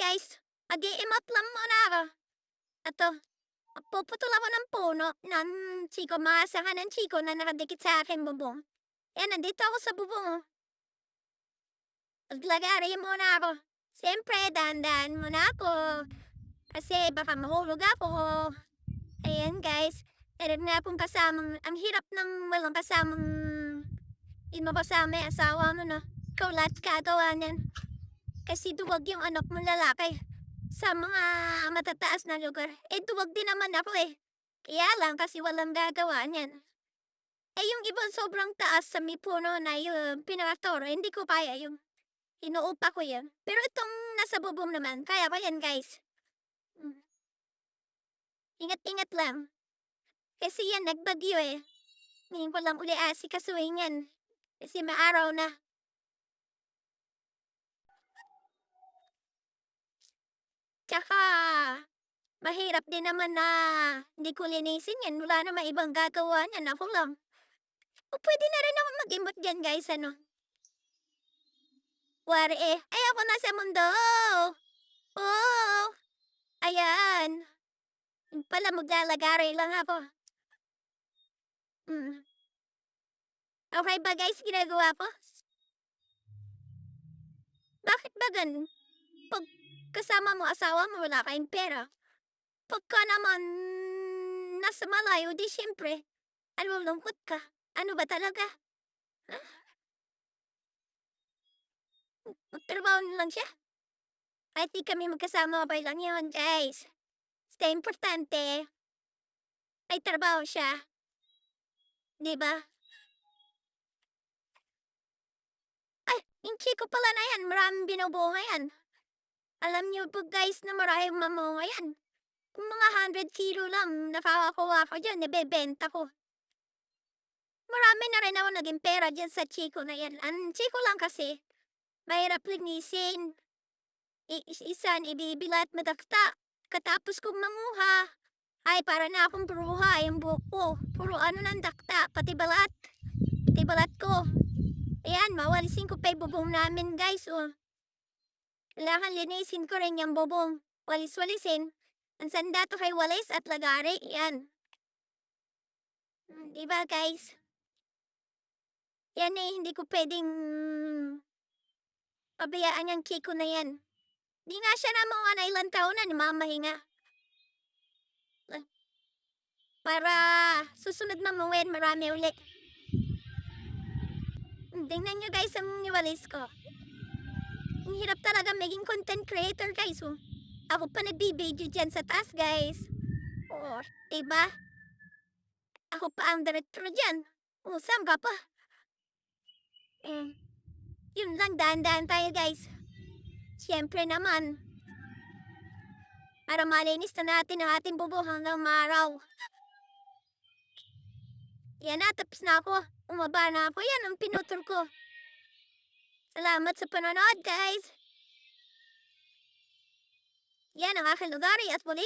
guys, mag-iimot lang muna ako. Ito, puputol ako ng puno ng chiko, mga sanga ng chiko na nakadikit sa aking bubong. Yan, nandito ako sa bubong. oh. Maglagari muna ako. Siyempre, dahan-dahan muna ako. Kasi baka mahulog ako. Ayan guys, meron nga pong kasamang, ang hirap ng walang kasamang, hindi mo kasama yung asawa mo na. Ikaw lahat kagawa niyan. Kasi duwag yung anak mo lalaki sa mga matataas na lugar. Eh, duwag din naman ako eh. Kaya lang kasi walang gagawa niyan. Eh, yung ibang sobrang taas sa may puno na yung pinakatoro, hindi ko kaya yung inuupa ko yan. Pero itong nasa bubong naman, kaya ko yan guys. Mm. Ingat-ingat lang. Kasi yan, nagbagyo eh. Ngayon ko lang uli asikasuhin yan. Kasi maaraw na. Tsaka, mahirap din naman na hindi ko linisin yan. Wala naman ibang gagawa niyan. Ako lang. O pwede na rin ako mag-imot dyan guys, ano? Wari eh. Ay, ako nasa mundo. Oh. Ayan. Pala maglalagari lang ako. Mm. Okay ba guys, ginagawa ko? Bakit ba ganun? Kasama mo asawa mo, wala kayong pera. Pagka naman nasa malayo, di syempre, ano lungkot ka? Ano ba talaga? Ah. Magtrabaho na lang siya. Kahit di kami magkasama, okay lang yun, guys. Basta importante, may trabaho siya. Di ba? Ay, yung chiko pala na yan, maraming binubuo yan. Alam niyo po guys na maraming mamunga yan. Kung mga 100 kilo lang nakakakuha ko dyan, nabebenta ko. Marami na rin ako naging pera dyan sa chiko na yan. Ang chiko lang kasi, mahirap linisin. I- is- isan, ibibilat madakta. Katapos kong manguha, ay para na akong bruha yung buhok ko. Puro ano ng dakta, pati balat. Pati balat ko. Ayan, mawalisin ko pa yung bubong namin guys. Oh. Kailangan linisin ko rin yung bubong. Walis-walisin. Ang sanda to kay walis at lagari. Yan. Hmm, Di ba guys? Yan eh, hindi ko pwedeng pabayaan yung Kiko na yan. Di nga siya na mga na ilang taon na namamahinga. Ah. Para susunod na mawin, marami ulit. Tingnan nyo guys ang walis ko. Ang hirap talaga maging content creator guys. Oh. Ako pa nagbibideo dyan sa taas guys. Oh, diba? Ako pa ang director dyan. Oh, saan ka pa? Eh, yun lang, dahan-dahan tayo guys. Siyempre naman. Para malinis na natin ang ating bubong hanggang maaraw. Yan na, tapos na ako. Umaba na ako. Yan ang pinutol ko. Salamat sa panonood, guys. Yan ang aking lugar at police.